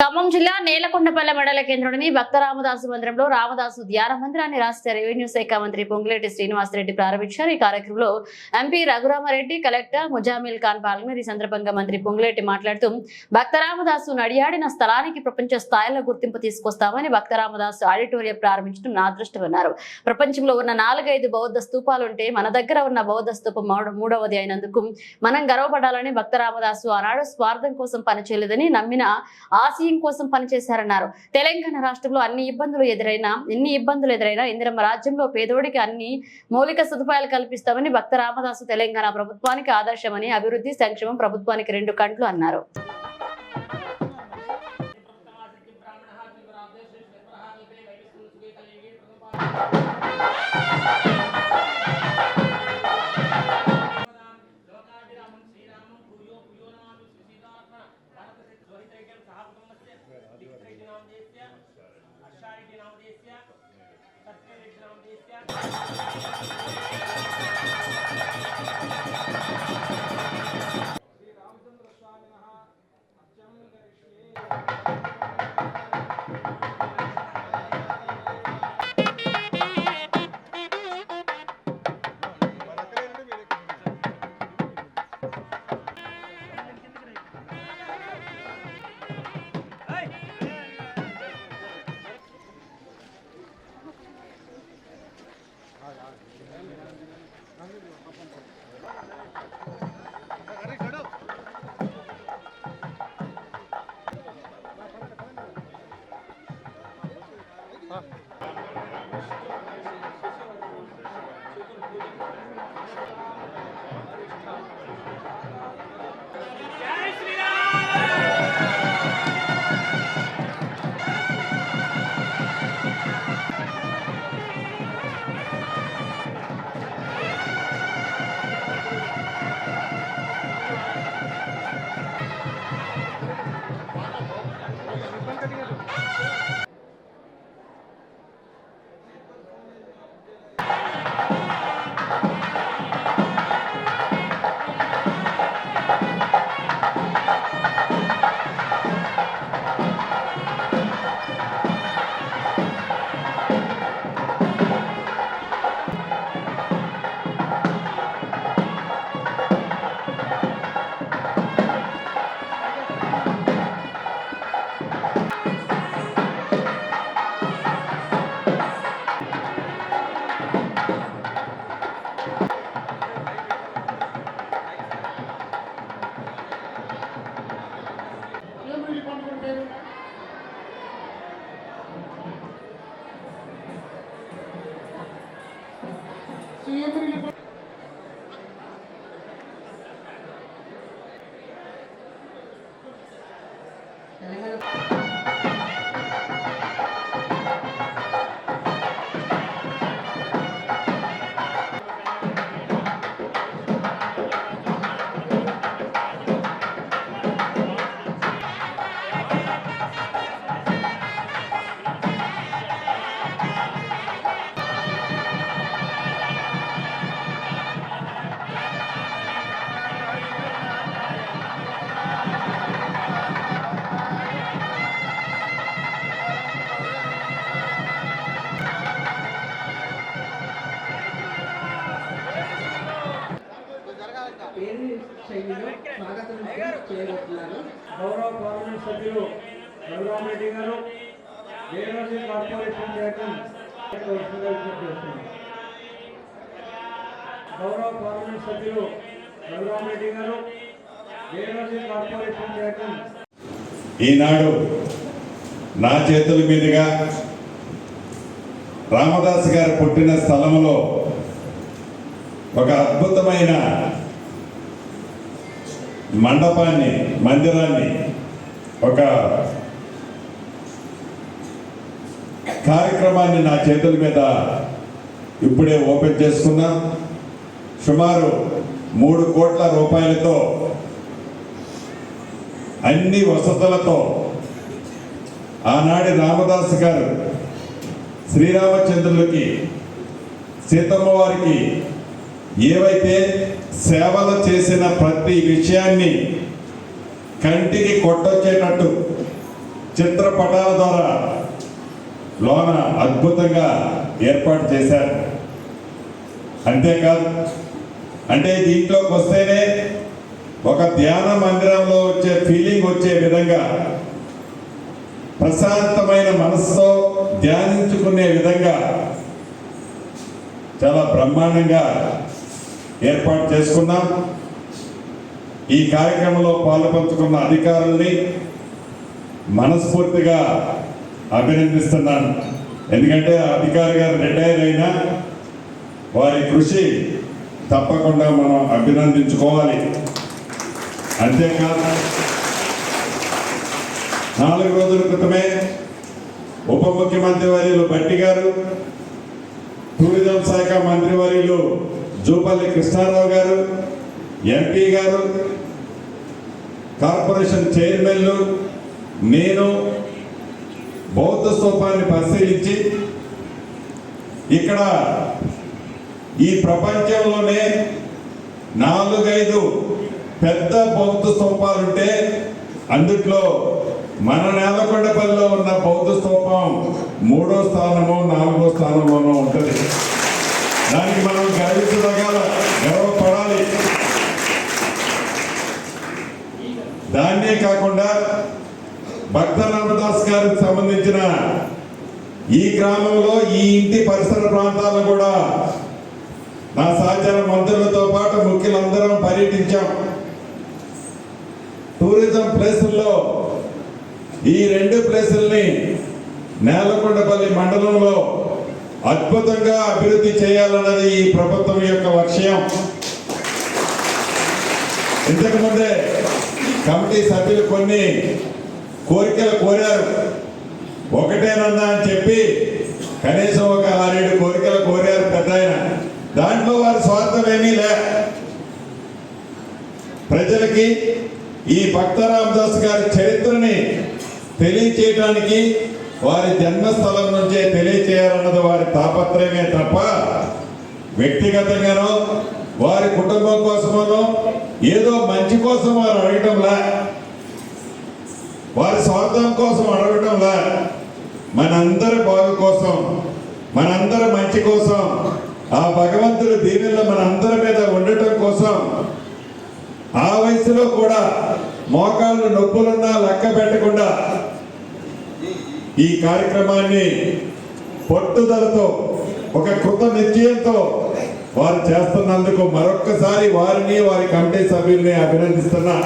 ఖమ్మం జిల్లా నేలకొండపల్లె మండల కేంద్రంలోని భక్త రామదాసు మందిరంలో రామదాసు ధ్యాన మందిరాన్ని రాష్ట్ర రెవెన్యూ శాఖ మంత్రి పొంగులేటి శ్రీనివాసరెడ్డి ప్రారంభించారు. ఈ కార్యక్రమంలో ఎంపీ రఘురామారెడ్డి కలెక్టర్ ముజామిల్ ఖాన్ పాల్గొన్నారు ఈ సందర్భంగా మంత్రి పొంగులేటి మాట్లాడుతూ భక్త రామదాసు నడియాడిన స్థలానికి ప్రపంచ స్థాయిలో గుర్తింపు తీసుకొస్తామని భక్త రామదాసు ఆడిటోరియం ప్రారంభించడం నా అదృష్టమన్నారు ప్రపంచంలో ఉన్న నాలుగైదు బౌద్ధ స్తూపాలుంటే మన దగ్గర ఉన్న బౌద్ధ స్తూపం మూడవది అయినందుకు మనం గర్వపడాలని భక్త రామదాసు ఆనాడు స్వార్థం కోసం పనిచేయలేదని నమ్మిన రాజ్యం కోసం పనిచేశారన్నారు. తెలంగాణ రాష్ట్రంలో అన్ని ఇబ్బందులు ఎదురైనా ఎన్ని ఇబ్బందులు ఎదురైనా ఇందిరమ్మ రాజ్యంలో పేదోడికి అన్ని మౌలిక సదుపాయాలు కల్పిస్తామని భక్త రామదాసు తెలంగాణ ప్రభుత్వానికి ఆదర్శమని అభివృద్ధి సంక్షేమం ప్రభుత్వానికి రెండు కంట్లు అన్నారు. denomination, circular denomination. ¿Cuál cantidad? Gracias. Parliament సభ్యులు రఘురామరెడ్డి గారు దేవరాజీ కార్పొరేషన్ చైర్మన్ గౌరవ పార్లమెంట్ సభ్యులు రఘురామరెడ్డి గారు దేవరాజీ కార్పొరేషన్ చైర్మన్ ఈనాడు నా చేతుల మీదుగా రామదాస్ గారు పుట్టిన స్థలంలో ఒక అద్భుతమైన మండపాన్ని మందిరాన్ని ఒక కార్యక్రమాన్ని నా చేతుల మీద ఇప్పుడే ఓపెన్ చేసుకున్నా. సుమారు మూడు కోట్ల రూపాయలతో అన్ని వసతులతో ఆనాడి రామదాస్ గారు శ్రీరామచంద్రులకి సీతమ్మ వారికి ఏవైతే సేవలు చేసిన ప్రతి విషయాన్ని కంటికి కొట్టొచ్చేటట్టు చిత్రపటాల ద్వారా లోన అద్భుతంగా ఏర్పాటు చేశారు. అంతేకాదు అంటే దీంట్లోకి వస్తేనే ఒక ధ్యాన మందిరంలో వచ్చే ఫీలింగ్ వచ్చే విధంగా ప్రశాంతమైన మనసుతో ధ్యానించుకునే విధంగా చాలా బ్రహ్మాండంగా ఏర్పాటు చేసుకున్నాం. ఈ కార్యక్రమంలో పాల్పంచుకున్న అధికారుల్ని మనస్ఫూర్తిగా అభినందిస్తున్నాను. ఎందుకంటే అధికారి గారు రిటైర్ అయినా వారి కృషి తప్పకుండా మనం అభినందించుకోవాలి. అంతేకాదు నాలుగు రోజుల క్రితమే ఉప ముఖ్యమంత్రి వర్యులు బట్టి గారు టూరిజం శాఖ మంత్రి వర్యులు జూపల్లి కృష్ణారావు గారు ఎంపీ గారు కార్పొరేషన్ చైర్మన్లు నేను బౌద్ధ స్థూపాన్ని పరిశీలించి ఇక్కడ ఈ ప్రపంచంలోనే నాలుగైదు పెద్ద బౌద్ధ స్థూపాలుంటే అందుట్లో మన నేలకొండపల్లిలో ఉన్న బౌద్ధ స్థూపం మూడో స్థానమో నాలుగో స్థానంలోనో ఉంటుంది. దానికి మనం గర్వించదగాల గర్వపడాలి. దాన్నే కాకుండా భక్త రామదాస్ గారికి సంబంధించిన ఈ గ్రామంలో ఈ ఇంటి పరిసర ప్రాంతాలను కూడా నా సహచర మంత్రులతో పాటు ముఖ్యులందరం పర్యటించాం. టూరిజం ప్లేసుల్లో ఈ రెండు ప్లేసుల్ని నేలకొండపల్లి మండలంలో అద్భుతంగా అభివృద్ధి చేయాలన్నది ఈ ప్రభుత్వం యొక్క లక్ష్యం. ఇంతకుముందే కమిటీ సభ్యులు కొన్ని కోరికలు కోరారు. ఒకటేనన్నా అని చెప్పి కనీసం ఒక ఆరేడు కోరికలు కోరారు పెద్ద ఆయన. దాంట్లో వారి స్వార్థం ఏమీ లే. ప్రజలకి ఈ భక్త రామదాస్ గారి చరిత్రని తెలియచేయడానికి వారి జన్మస్థలం నుంచే తెలియచేయాలన్నది వారి తాపత్రయమే తప్ప వ్యక్తిగతంగానో వారి కుటుంబం కోసమనో ఏదో మంచి కోసం వారు అడగటంలా వారి స్వార్థం కోసం అడగటంలా మనందరి బాగు కోసం మనందరి మంచి కోసం ఆ భగవంతుడి దీవెనలు మనందరి మీద ఉండటం కోసం ఆ వయసులో కూడా మోకాళ్ళు నొప్పులున్నా లెక్క పెట్టకుండా ఈ కార్యక్రమాన్ని పట్టుదలతో ఒక కృత నిశ్చయంతో వారు చేస్తున్నందుకు మరొక్కసారి వారిని వారి కమిటీ సభ్యుల్ని అభినందిస్తున్నా.